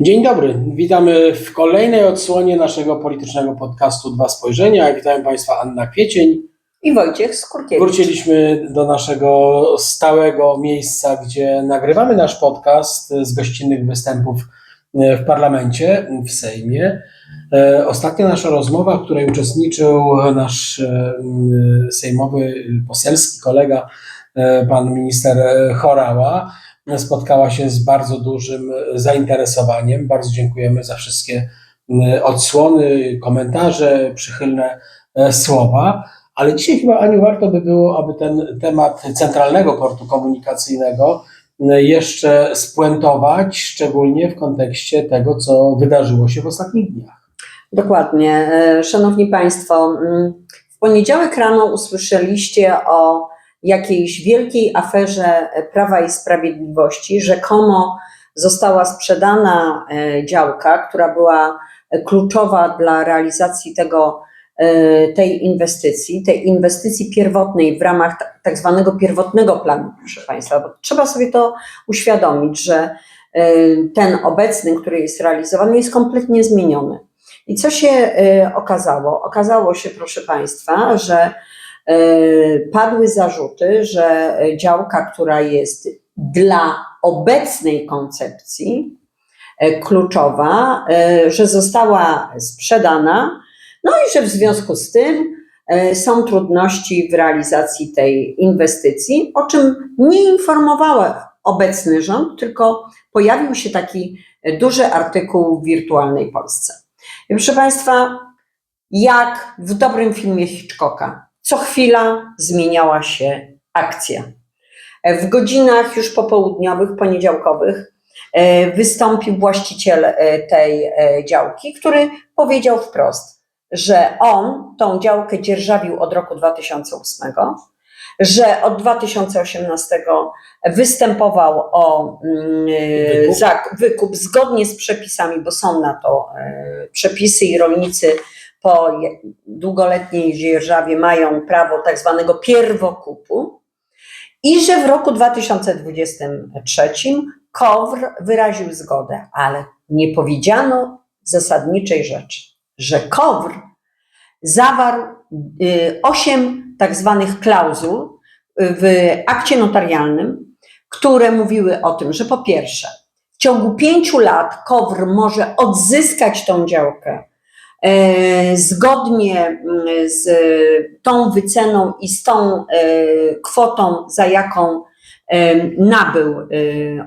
Dzień dobry, witamy w kolejnej odsłonie naszego politycznego podcastu Dwa Spojrzenia. Witam Państwa Anna Kwiecień. i Wojciech Skurkiewicz. Wróciliśmy do naszego stałego miejsca, gdzie nagrywamy nasz podcast z gościnnych występów w parlamencie, w Sejmie. E, Ostatnia nasza rozmowa, w której uczestniczył nasz e, sejmowy, poselski kolega, e, pan minister Chorała, spotkała się z bardzo dużym zainteresowaniem. Bardzo dziękujemy za wszystkie odsłony, komentarze, przychylne e, słowa. Ale dzisiaj chyba, Aniu, warto by było, aby ten temat centralnego portu komunikacyjnego jeszcze spuentować, szczególnie w kontekście tego, co wydarzyło się w ostatnich dniach. Dokładnie. E, Szanowni Państwo, w poniedziałek rano usłyszeliście o jakiejś wielkiej aferze Prawa i Sprawiedliwości. Rzekomo została sprzedana e, działka, która była kluczowa dla realizacji tego, e, tej inwestycji, tej inwestycji pierwotnej w ramach ta- tak zwanego pierwotnego planu, proszę Państwa, bo trzeba sobie to uświadomić, że e, ten obecny, który jest realizowany, jest kompletnie zmieniony. I co się e, okazało? Okazało się, proszę Państwa, że e, padły zarzuty, że działka, która jest dla obecnej koncepcji e, kluczowa, e, że została sprzedana, no i że w związku z tym e, są trudności w realizacji tej inwestycji, o czym nie informował obecny rząd, tylko pojawił się taki e, duży artykuł w Wirtualnej Polsce. Proszę Państwa, jak w dobrym filmie Hitchcocka, co chwila zmieniała się akcja. W godzinach już popołudniowych, poniedziałkowych, e, wystąpił właściciel e, tej e, działki, który powiedział wprost, że on tą działkę dzierżawił od roku 2008, że od 2018 występował o mm, Wykup. wykup zgodnie z przepisami, bo są na to e, przepisy i rolnicy po długoletniej dzierżawie mają prawo tak zwanego pierwokupu i że w roku 2023 KOWR wyraził zgodę, ale nie powiedziano zasadniczej rzeczy, że KOWR zawarł y, osiem tak zwanych klauzul w akcie notarialnym, które mówiły o tym, że po pierwsze, w ciągu pięciu lat KOWR może odzyskać tą działkę zgodnie mm, z tą wyceną i z tą e, kwotą, za jaką e, nabył e,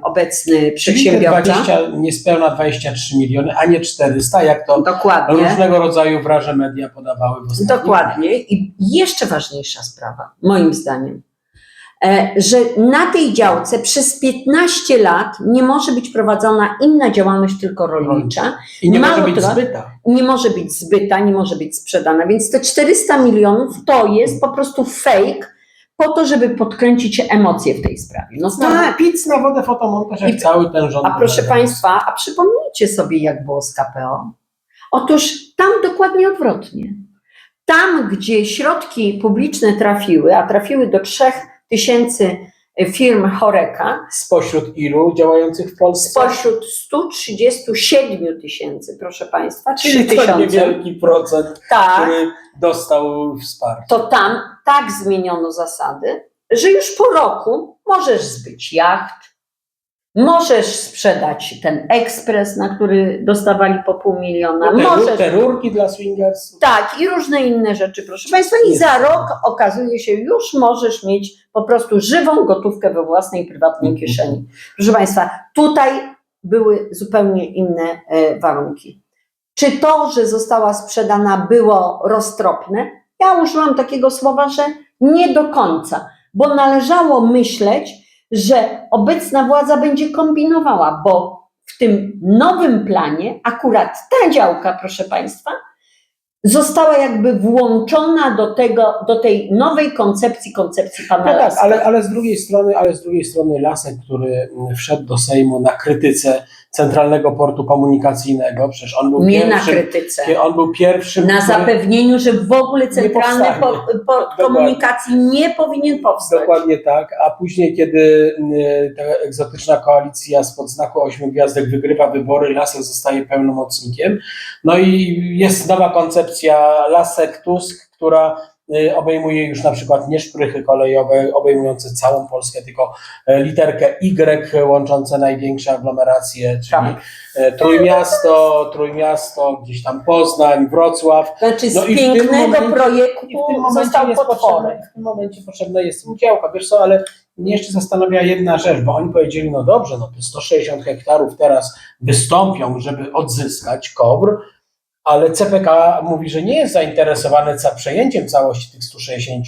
obecny Czyli przedsiębiorca. 20, niespełna 23 miliony, a nie 400, jak to Dokładnie. różnego rodzaju wraże media podawały w ostatnich Dokładnie. I jeszcze ważniejsza sprawa, moim zdaniem, e, że na tej działce przez 15 lat nie może być prowadzona inna działalność, tylko rolnicza. I nie Mało może być zbyta. Nie może być zbyta, nie może być sprzedana. Więc te 400 milionów to jest po prostu fake po to, żeby podkręcić emocje w tej sprawie. No Tak. Pic na wodę fotomontaż, jak I- cały ten rząd. A proszę. Państwa, a przypomnijcie sobie, jak było z KPO. Otóż tam dokładnie odwrotnie. Tam, gdzie środki publiczne trafiły, a trafiły do 3000 firm Choreka, Spośród ilu działających w Polsce? spośród 137 tysięcy, proszę Państwa, Czyli to 3000, niewielki procent, tak, który dostał wsparcie. to tam tak zmieniono zasady, że już po roku możesz zbyć jacht, możesz sprzedać ten ekspres, na który dostawali po pół miliona, No te, możesz te rurki dla swingersów. Tak, i różne inne rzeczy, proszę Państwa. I za rok okazuje się, już możesz mieć po prostu żywą gotówkę we własnej prywatnej Mhm. kieszeni. Proszę Państwa, tutaj były zupełnie inne e, warunki. Czy to, że została sprzedana, było roztropne? Ja użyłam takiego słowa, że nie do końca, bo należało myśleć, że obecna władza będzie kombinowała, bo w tym nowym planie akurat ta działka, proszę Państwa, została jakby włączona do tego, do tej nowej koncepcji, koncepcji pana No tak, ale, ale z drugiej strony, ale z drugiej strony Lasek, który wszedł do Sejmu na krytyce Centralnego Portu Komunikacyjnego, przecież on był Nie na pierwszym, krytyce. on był pierwszym, Na który- zapewnieniu, że w ogóle centralny port komunikacji nie powinien powstać. Dokładnie tak, a później, kiedy y, ta egzotyczna koalicja spod znaku ośmiu gwiazdek wygrywa wybory, Lasek zostaje pełnomocnikiem. No i jest nowa koncepcja Lasek-Tusk, która obejmuje już na przykład nie szprychy kolejowe obejmujące całą Polskę, tylko e, literkę Y łączące największe aglomeracje, czyli Tak. e, Trójmiasto, Trójmiasto, gdzieś tam Poznań, Wrocław. Znaczy No z pięknego momencie- projektu I w tym momencie został jest potworek. potrzebne, w tym momencie potrzebna jest działka. Wiesz co, ale mnie jeszcze zastanawia jedna rzecz, bo oni powiedzieli, no dobrze, no te 160 hektarów teraz wystąpią, żeby odzyskać KOBR, ale CPK mówi, że nie jest zainteresowane przejęciem całości tych 160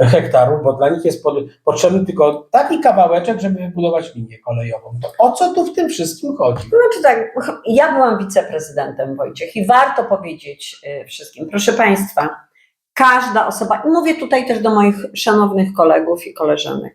hektarów, bo dla nich jest potrzebny tylko taki kawałeczek, żeby wybudować linię kolejową. To o co tu w tym wszystkim chodzi? Znaczy tak, ja byłam wiceprezydentem Wojciech i warto powiedzieć y, wszystkim, proszę Państwa, każda osoba, i mówię tutaj też do moich szanownych kolegów i koleżanek,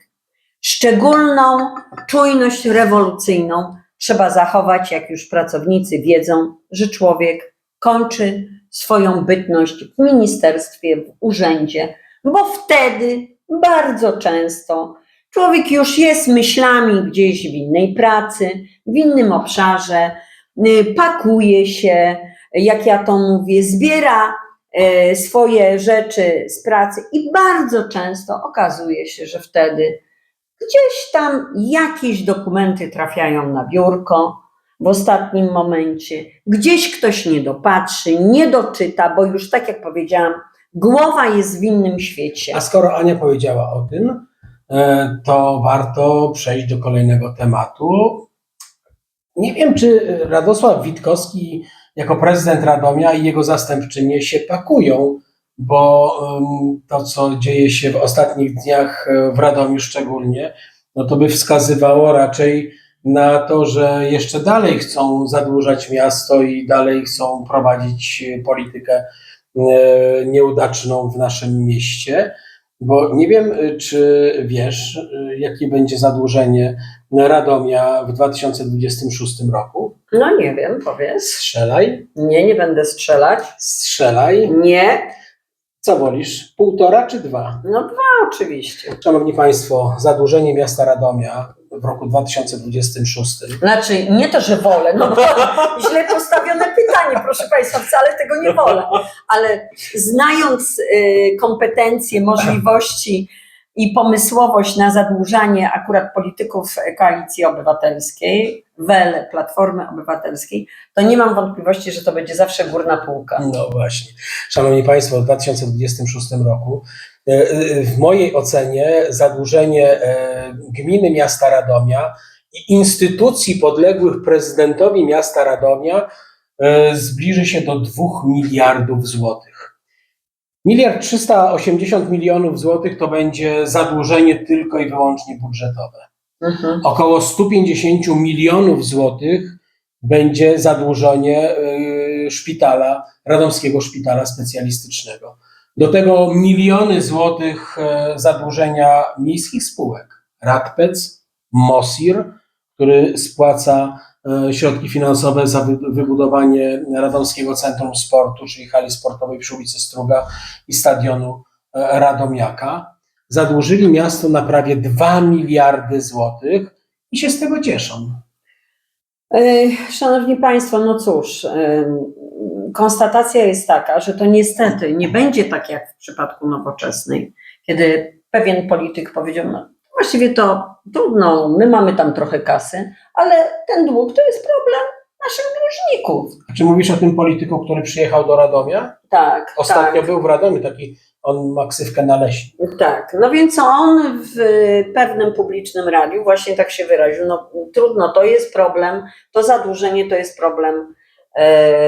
szczególną czujność rewolucyjną trzeba zachować, jak już pracownicy wiedzą, że człowiek kończy swoją bytność w ministerstwie, w urzędzie, bo wtedy bardzo często człowiek już jest myślami gdzieś w innej pracy, w innym obszarze, y, pakuje się, jak ja to mówię, zbiera y, swoje rzeczy z pracy i bardzo często okazuje się, że wtedy gdzieś tam jakieś dokumenty trafiają na biurko w ostatnim momencie, gdzieś ktoś nie dopatrzy, nie doczyta, bo już tak jak powiedziałam, głowa jest w innym świecie. A skoro Ania powiedziała o tym, e, to warto przejść do kolejnego tematu. Nie wiem, czy Radosław Witkowski jako prezydent Radomia i jego zastępczynie się pakują, bo to, co dzieje się w ostatnich dniach e, w Radomiu szczególnie, no to by wskazywało raczej na to, że jeszcze dalej chcą zadłużać miasto i dalej chcą prowadzić e, politykę e, nieudaczną w naszym mieście. Bo nie wiem, y, czy wiesz, jakie będzie zadłużenie Radomia w 2026 roku. No nie wiem, powiedz. Strzelaj, Nie, nie będę strzelać. strzelaj. Nie, Co wolisz, półtora czy dwa? no dwa oczywiście. Szanowni Państwo, zadłużenie miasta Radomia w roku 2026 Znaczy, nie to, że wolę, no bo źle postawione pytanie, proszę Państwa, wcale tego nie wolę, ale znając y, kompetencje, możliwości i pomysłowość na zadłużanie akurat polityków Koalicji Obywatelskiej, WEL, Platformy Obywatelskiej, to nie mam wątpliwości, że to będzie zawsze górna półka. No właśnie. Szanowni Państwo, w 2026 roku w mojej ocenie zadłużenie e, gminy miasta Radomia i instytucji podległych prezydentowi miasta Radomia e, zbliży się do 2 miliardów złotych. Miliard 380 milionów złotych to będzie zadłużenie tylko i wyłącznie budżetowe. Mhm. Około 150 milionów złotych będzie zadłużenie szpitala, radomskiego szpitala specjalistycznego. Do tego miliony złotych e, zadłużenia miejskich spółek. Radpec, Mosir, który spłaca e, środki finansowe za wy- wybudowanie Radomskiego Centrum Sportu, czyli hali sportowej przy ulicy Struga i stadionu e, Radomiaka. Zadłużyli miasto na prawie 2 miliardy złotych i się z tego cieszą. Szanowni Państwo, no cóż, konstatacja jest taka, że to niestety nie będzie tak jak w przypadku nowoczesnej, kiedy pewien polityk powiedział, no właściwie to trudno, my mamy tam trochę kasy, ale ten dług to jest problem naszych dłużników. A czy mówisz o tym polityku, który przyjechał do Radomia? Tak, Ostatnio tak. był w Radomiu, taki on ma ksywkę na leśni. Tak, no więc on w pewnym publicznym radiu właśnie tak się wyraził, no trudno, to jest problem, to zadłużenie to jest problem,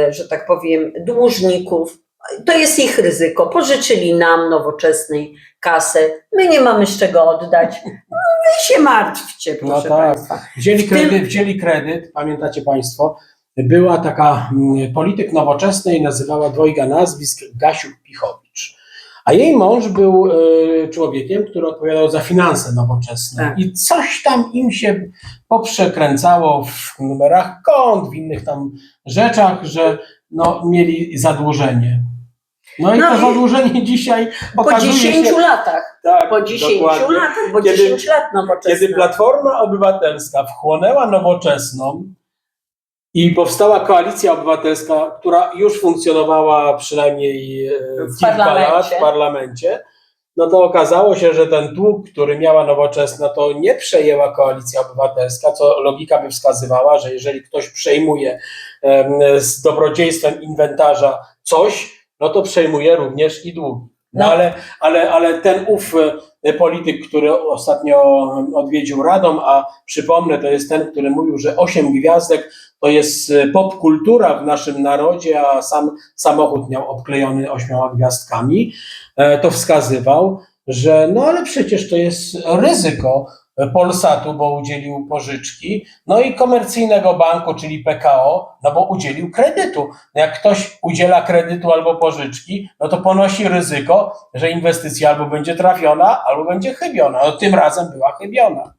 że tak powiem, dłużników, to jest ich ryzyko, pożyczyli nam nowoczesnej kasę, my nie mamy z czego oddać, no, wy się martwcie, No proszę tak. Państwa. Wzięli kredyt, wzięli kredyt, pamiętacie Państwo, była taka mm, polityk nowoczesnej, nazywała dwojga nazwisk Gasiuk-Pichowicz. A jej mąż był e, człowiekiem, który odpowiadał za finanse nowoczesne. Tak. I coś tam im się poprzekręcało w numerach kont, w innych tam rzeczach, że no, mieli zadłużenie. No i No to i- zadłużenie dzisiaj Po okazuje 10 się... latach. Tak, Po 10 dokładnie. latach, bo Kiedy- 10 lat nowoczesna. Kiedy Platforma Obywatelska wchłonęła nowoczesną i powstała koalicja obywatelska, która już funkcjonowała przynajmniej e, W kilka lat w parlamencie, no to okazało się, że ten dług, który miała nowoczesna, to nie przejęła koalicja obywatelska, co logika by wskazywała, że jeżeli ktoś przejmuje z dobrodziejstwem inwentarza coś, no to przejmuje również i długi. No, No. ale, ale, ale ten ów e, polityk, który ostatnio odwiedził Radom, a przypomnę, to jest ten, który mówił, że osiem gwiazdek to jest e, popkultura w naszym narodzie, a sam samochód miał obklejony ośmioma gwiazdkami, e, to wskazywał, że no ale przecież to jest ryzyko Polsatu, bo udzielił pożyczki, no i komercyjnego banku, czyli PKO, no bo udzielił kredytu. Jak ktoś udziela kredytu albo pożyczki, no to ponosi ryzyko, że inwestycja albo będzie trafiona, albo będzie chybiona. No tym razem była chybiona.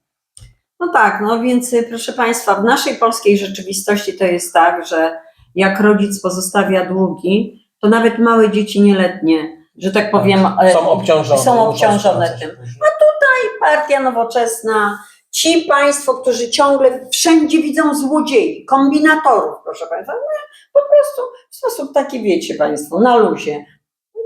No tak, no więc y, proszę Państwa, w naszej polskiej rzeczywistości to jest tak, że jak rodzic pozostawia długi, to nawet małe dzieci nieletnie, że tak powiem, e, Są obciążone. są obciążone tym. później. Partia nowoczesna, ci Państwo, którzy ciągle wszędzie widzą złodziei, kombinatorów, proszę Państwa, no, po prostu w sposób taki, wiecie Państwo, na luzie.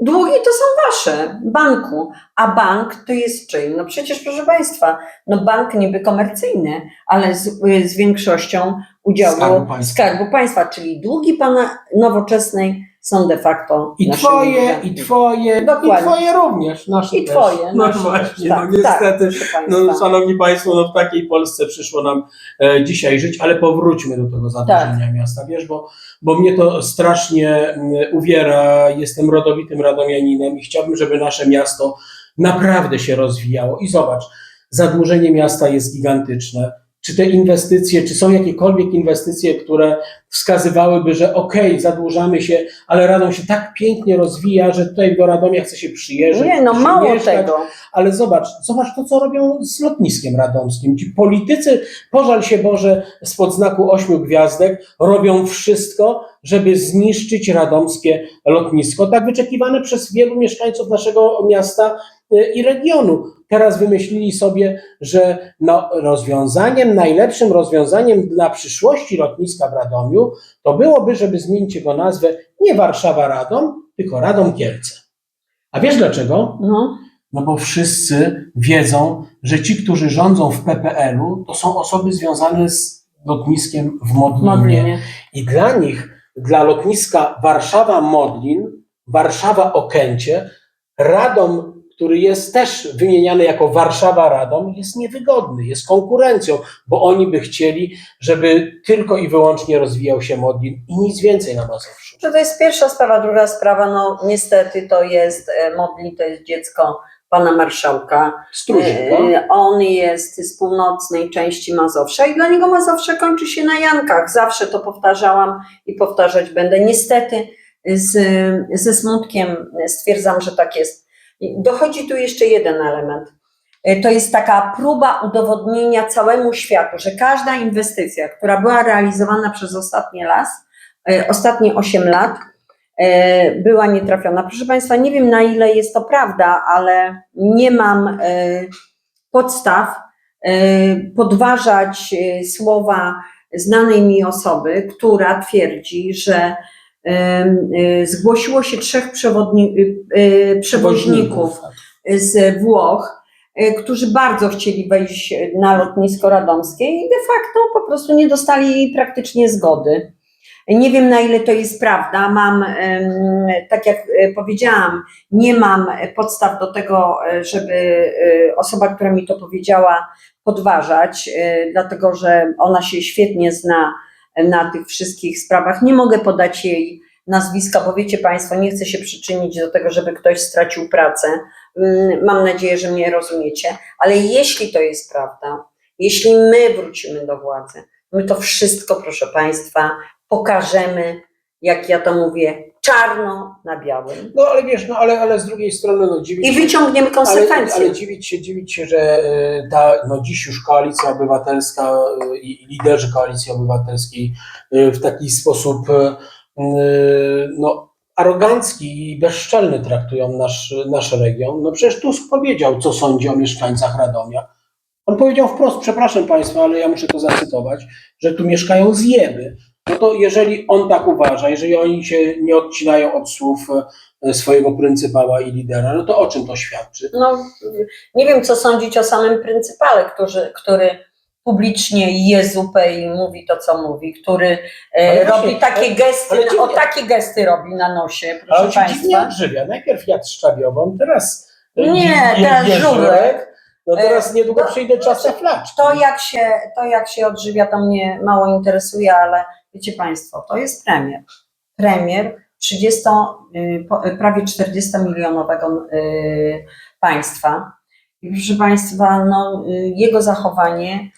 Długi to są wasze, banku, a bank to jest czyj? No przecież, proszę Państwa, no bank niby komercyjny, ale z, z większością udziału Skarbu Państwa. Skarbu Państwa, czyli długi Pana nowoczesnej są de facto I naszymi twoje, i twoje, Dokładnie. i twoje również. Nasze I też. twoje. No nasze też, właśnie, tak, no niestety. Tak, proszę Państwa. No, szanowni Państwo, no w takiej Polsce przyszło nam e, dzisiaj żyć, ale powróćmy do tego zadłużenia Tak. miasta, wiesz, bo, bo mnie to strasznie uwiera. Jestem rodowitym radomianinem i chciałbym, żeby nasze miasto naprawdę się rozwijało. I zobacz, zadłużenie miasta jest gigantyczne. Czy te inwestycje, czy są jakiekolwiek inwestycje, które wskazywałyby, że okej, zadłużamy się, ale Radom się tak pięknie rozwija, że tutaj do Radomia chce się przyjeżdżać. Nie, no chce się mało mieszkać, tego. ale zobacz, zobacz to, co robią z lotniskiem radomskim. Ci politycy, pożal się Boże, spod znaku ośmiu gwiazdek, robią wszystko, żeby zniszczyć radomskie lotnisko, tak wyczekiwane przez wielu mieszkańców naszego miasta e, i regionu. Teraz wymyślili sobie, że no, rozwiązaniem, najlepszym rozwiązaniem dla przyszłości lotniska w Radomiu to byłoby, żeby zmienić jego nazwę nie Warszawa-Radom, tylko Radom-Kielce. A wiesz dlaczego? No. No bo wszyscy wiedzą, że ci, którzy rządzą w PPL-u, to są osoby związane z lotniskiem w Modlinie. Modlinie. I dla nich, dla lotniska Warszawa-Modlin, Warszawa-Okęcie, Radom, który jest też wymieniany jako Warszawa-Radom, jest niewygodny, jest konkurencją, bo oni by chcieli, żeby tylko i wyłącznie rozwijał się Modlin i nic więcej na Mazowszu. To jest pierwsza sprawa. Druga sprawa, no niestety to jest, e, Modlin to jest dziecko pana marszałka. Struzik, E, On jest z północnej części Mazowsza i dla niego Mazowsze kończy się na Jankach. Zawsze to powtarzałam i powtarzać będę. Niestety z, ze smutkiem stwierdzam, że tak jest. Dochodzi tu jeszcze jeden element. E, To jest taka próba udowodnienia całemu światu, że każda inwestycja, która była realizowana przez ostatnie las, e, ostatnie 8 lat, e, była nietrafiona. Proszę Państwa, nie wiem na ile jest to prawda, ale nie mam e, podstaw e, podważać e, słowa znanej mi osoby, która twierdzi, że e, e, zgłosiło się trzech e, e, przewoźników z Włoch, e, którzy bardzo chcieli wejść na lotnisko radomskie i de facto po prostu nie dostali praktycznie zgody. Nie wiem, na ile to jest prawda. Mam, tak jak e, powiedziałam, nie mam podstaw do tego, e, żeby e, osoba, która mi to powiedziała, podważać, dlatego że ona się świetnie zna na tych wszystkich sprawach. Nie mogę podać jej nazwiska, bo wiecie Państwo, nie chcę się przyczynić do tego, żeby ktoś stracił pracę. Mm, Mam nadzieję, że mnie rozumiecie, ale jeśli to jest prawda, jeśli my wrócimy do władzy, my to wszystko, proszę Państwa, pokażemy, jak ja to mówię, czarno na białym No ale wiesz, no ale, ale z drugiej strony no dziwić i wyciągniemy ale, konsekwencje. ale dziwić się, dziwić się, że e, ta no dziś już koalicja obywatelska e, i liderzy koalicji obywatelskiej e, w taki sposób e, e, no, arogancki i bezczelny traktują nasz, nasz region. No przecież Tusk powiedział, co sądzi o mieszkańcach Radomia. On powiedział wprost, przepraszam Państwa, ale ja muszę to zacytować, że tu mieszkają zjeby. No to jeżeli on tak uważa, jeżeli oni się nie odcinają od słów e, swojego pryncypała i lidera, no to o czym to świadczy? No, nie wiem, co sądzić o samym pryncypale, który, który publicznie je zupę i mówi to, co mówi, który e, Ale właśnie, robi takie ale- gesty, ale dziwnie- o takie gesty robi na nosie, Ale proszę dziwnie Państwa. odżywia. Najpierw jadł szczawiową, teraz e, Nie, teraz żurek. No teraz E, niedługo to- przyjdzie czas na flaczki. To jak, się, to, jak się odżywia, to mnie mało interesuje, ale wiecie Państwo, to jest premier. Premier 30, y, y, prawie 40-milionowego y, państwa. I proszę Państwa, no, jego zachowanie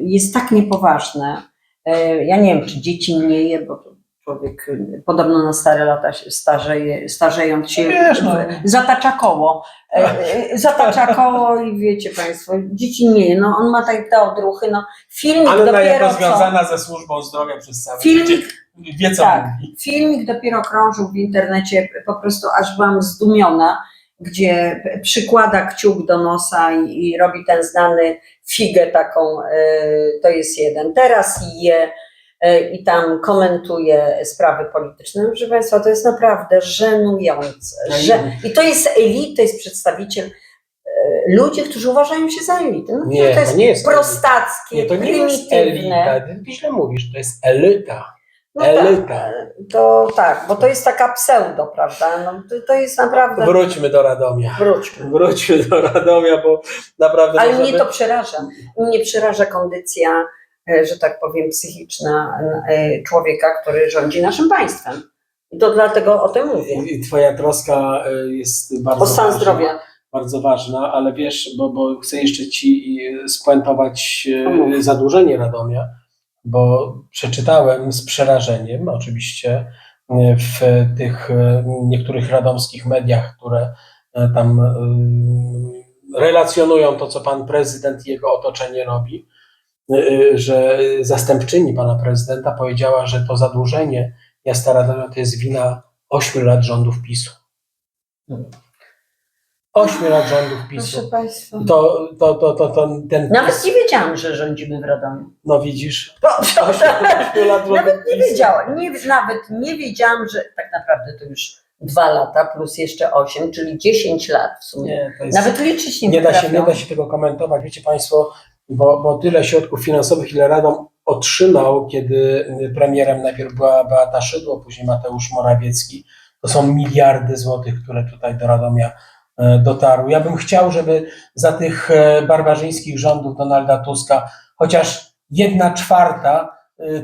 jest tak niepoważne. Ja nie wiem, czy dzieci mnieje, bo człowiek y, podobno na stare lata się starzeje, starzejąc się Wiesz, no. zatacza koło. E, e, Zatacza koło i wiecie Państwo, dzieci nie, no on ma tak te odruchy, no filmik Anna dopiero jako co, związana ze służbą zdrowia przez cały Filmik- życie wie co tak, mówi. filmik dopiero krążył w internecie, po prostu aż byłam zdumiona, gdzie przykłada kciuk do nosa i, i robi ten znany figę taką, e, to jest jeden, teraz je e, i tam komentuje sprawy polityczne. Proszę Państwa, to jest naprawdę żenujące. Że, I to jest elita, to jest przedstawiciel e, ludzi, którzy uważają się za elitę. No, Nie, to jest nie jest prostackie, Nie, to nie jest prymitywne. elita. Ty źle mówisz, to jest elita. No tak, elita. to tak, bo to jest taka pseudo, prawda? No, to, to jest naprawdę. Wróćmy do Radomia. Wróćmy. Wróćmy do Radomia, bo naprawdę... Ale no, mnie to przeraża. Mnie przeraża kondycja, e, że tak powiem, psychiczna e, człowieka, który rządzi naszym państwem. I to dlatego o tym mówię. I Twoja troska y, jest bardzo O stan ważna. zdrowia. bardzo ważna, ale wiesz, bo, bo chcę jeszcze Ci spuentować zadłużenie Radomia, bo przeczytałem z przerażeniem oczywiście w tych niektórych radomskich mediach, które tam relacjonują to, co Pan Prezydent i jego otoczenie robi, że zastępczyni Pana Prezydenta powiedziała, że to zadłużenie miasta Radomia to jest wina 8 lat rządów PiSu. 8 lat rządów PiSu. Proszę Państwa. To, to, to, to, to ten. Nawet nie wiedziałam, że rządzimy w Radomiu. No widzisz. Proszę, Ośmiu lat Nawet nie PiSu. wiedziałam, nie, nawet nie wiedziałam, że tak naprawdę to już dwa lata plus jeszcze osiem, czyli 10 lat w sumie. Nie, to jest, Nawet liczyć nie, nie, da się, potrafią. nie da się tego komentować. Wiecie Państwo, bo, bo tyle środków finansowych, ile Radom otrzymał, kiedy premierem najpierw była Beata Szydło, później Mateusz Morawiecki. To są miliardy złotych, które tutaj do Radomia e, dotarły. Ja bym chciał, żeby za tych e, barbarzyńskich rządów Donalda Tuska chociaż jedna czwarta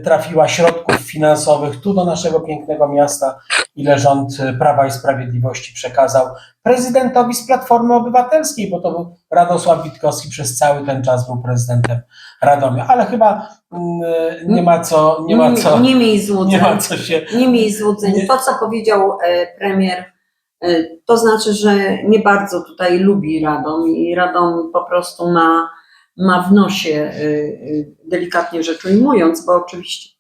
trafiła środków finansowych tu do naszego pięknego miasta, ile rząd e, Prawa i Sprawiedliwości przekazał prezydentowi z Platformy Obywatelskiej, bo to był Radosław Witkowski przez cały ten czas był prezydentem Radomia, ale chyba mm, nie ma co, nie ma co, Nie, nie miej złudzeń. nie ma co się Nie miej złudzeń. Nie. To, co powiedział e, premier, e, to znaczy, że nie bardzo tutaj lubi Radom i Radom po prostu ma, ma w nosie, e, e, delikatnie rzecz ujmując, bo oczywiście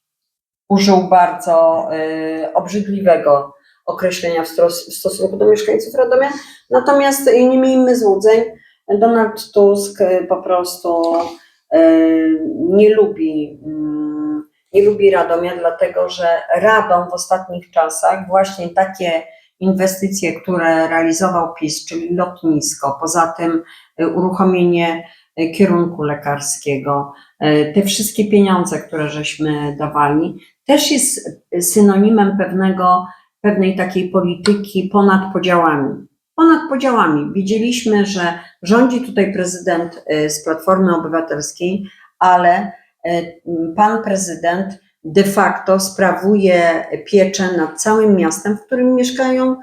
użył bardzo e, obrzydliwego określenia w, w stosunku do mieszkańców Radomia. Natomiast nie miejmy złudzeń, Donald Tusk po prostu nie lubi mm, nie lubi Radomia, dlatego że Radom w ostatnich czasach właśnie takie inwestycje, które realizował PiS, czyli lotnisko, poza tym y, uruchomienie y, kierunku lekarskiego, y, te wszystkie pieniądze, które żeśmy dawali, też jest synonimem pewnego, pewnej takiej polityki ponad podziałami. Ponad podziałami. Widzieliśmy, że rządzi tutaj prezydent y, z Platformy Obywatelskiej, ale y, pan prezydent de facto sprawuje pieczę nad całym miastem, w którym mieszkają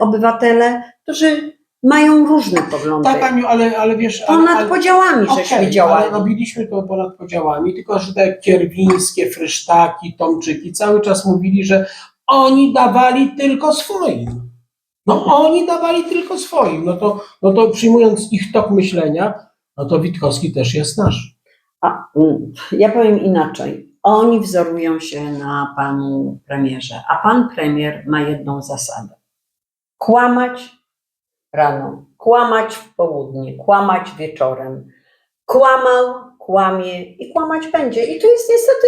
obywatele, którzy mają różne poglądy. Tak, Aniu, ale, ale wiesz... ale- Ponad ale- podziałami Okej, żeśmy działali. Ale robiliśmy to ponad podziałami, tylko że te kierwińskie, frysztaki, tomczyki cały czas mówili, że oni dawali tylko swoim. No oni dawali tylko swoim. No to, no to przyjmując ich tok myślenia, no to Witkowski też jest nasz. A, mm, ja powiem inaczej. Oni wzorują się na panu premierze, a pan premier ma jedną zasadę. Kłamać rano, kłamać w południe, kłamać wieczorem. Kłamał, kłamie i kłamać będzie. I to jest niestety,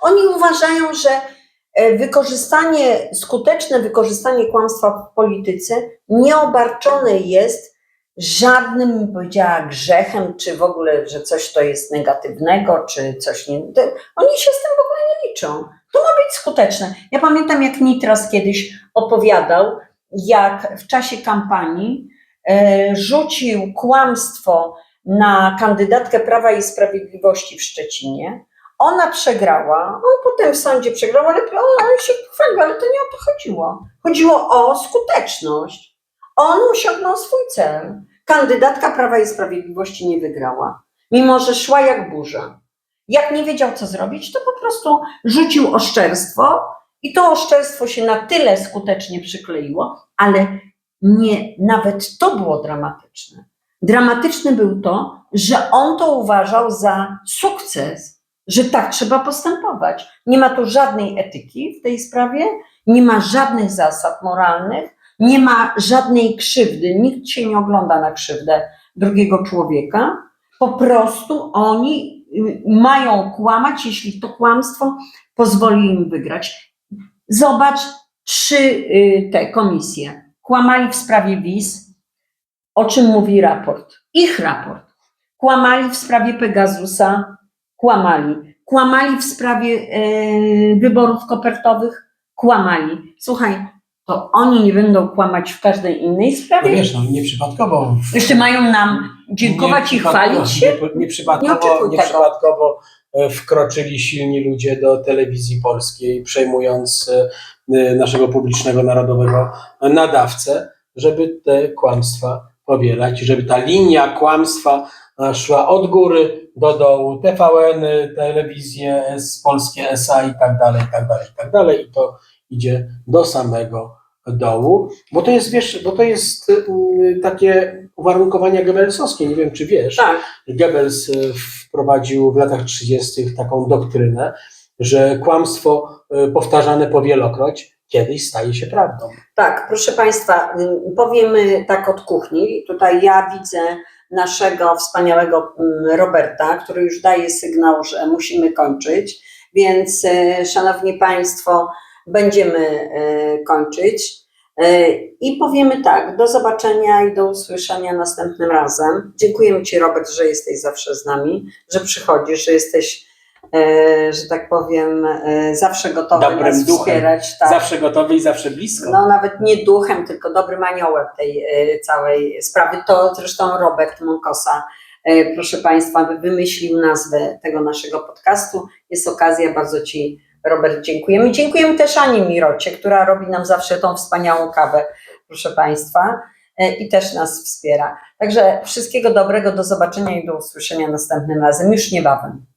oni uważają, że e, wykorzystanie, skuteczne wykorzystanie kłamstwa w polityce nieobarczone jest żadnym, bym powiedziała, grzechem, czy w ogóle, że coś to jest negatywnego, czy coś nie. Oni się z tym w ogóle nie liczą. To ma być skuteczne. Ja pamiętam, jak Nitras kiedyś opowiadał, jak w czasie kampanii e, rzucił kłamstwo na kandydatkę Prawa i Sprawiedliwości w Szczecinie. Ona przegrała, on potem w sądzie przegrał, ale on, on się pochwalił, ale to nie o to chodziło. Chodziło o skuteczność. On osiągnął swój cel. Kandydatka Prawa i Sprawiedliwości nie wygrała, mimo że szła jak burza. Jak nie wiedział, co zrobić, to po prostu rzucił oszczerstwo i to oszczerstwo się na tyle skutecznie przykleiło, ale nie, nawet to było dramatyczne. Dramatyczne był to, że on to uważał za sukces, że tak trzeba postępować. Nie ma tu żadnej etyki w tej sprawie, nie ma żadnych zasad moralnych, nie ma żadnej krzywdy, nikt się nie ogląda na krzywdę drugiego człowieka. Po prostu oni y, mają kłamać, jeśli to kłamstwo pozwoli im wygrać. Zobacz trzy y, te komisje. Kłamali w sprawie wiz, o czym mówi raport. Ich raport. Kłamali w sprawie Pegasusa, kłamali. Kłamali w sprawie e, wyborów kopertowych, kłamali. Słuchaj, to oni nie będą kłamać w każdej innej No sprawie? wiesz, no nieprzypadkowo. Jeszcze mają nam dziękować i chwalić się? Nie, Nie nieprzypadkowo, oczekuj nieprzypadkowo e, wkroczyli silni ludzie do telewizji polskiej, przejmując e, e, naszego publicznego, narodowego nadawcę, żeby te kłamstwa powielać, żeby ta linia kłamstwa e, szła od góry do dołu, TVN, telewizje polskie SA i tak dalej, i tak dalej, i tak dalej. I to idzie do samego dołu, bo to jest, wiesz, bo to jest y, takie uwarunkowania Goebbelsowskie, nie wiem czy wiesz. Tak, Goebbels y, wprowadził w latach 30. taką doktrynę, że kłamstwo y, powtarzane powielokroć kiedyś staje się prawdą. tak, proszę Państwa, ym, powiemy tak od kuchni. Tutaj ja widzę naszego wspaniałego ym, Roberta, który już daje sygnał, że musimy kończyć. Więc, e, Szanowni Państwo, będziemy e, kończyć. E, I powiemy tak, do zobaczenia i do usłyszenia następnym razem. Dziękujemy Ci, Robert, że jesteś zawsze z nami, że przychodzisz, że jesteś, e, że tak powiem, e, zawsze gotowy Dobrym nas duchem. wspierać. Tak. Zawsze gotowy i zawsze blisko. No nawet nie duchem, tylko dobrym aniołem tej całej sprawy. To zresztą Robert Monkosa, proszę Państwa, wymyślił nazwę tego naszego podcastu. Jest okazja, bardzo Ci Robert dziękujemy. Dziękujemy też Ani Mirocie, która robi nam zawsze tą wspaniałą kawę, proszę Państwa, e, i też nas wspiera. Także wszystkiego dobrego, do zobaczenia i do usłyszenia następnym razem, już niebawem.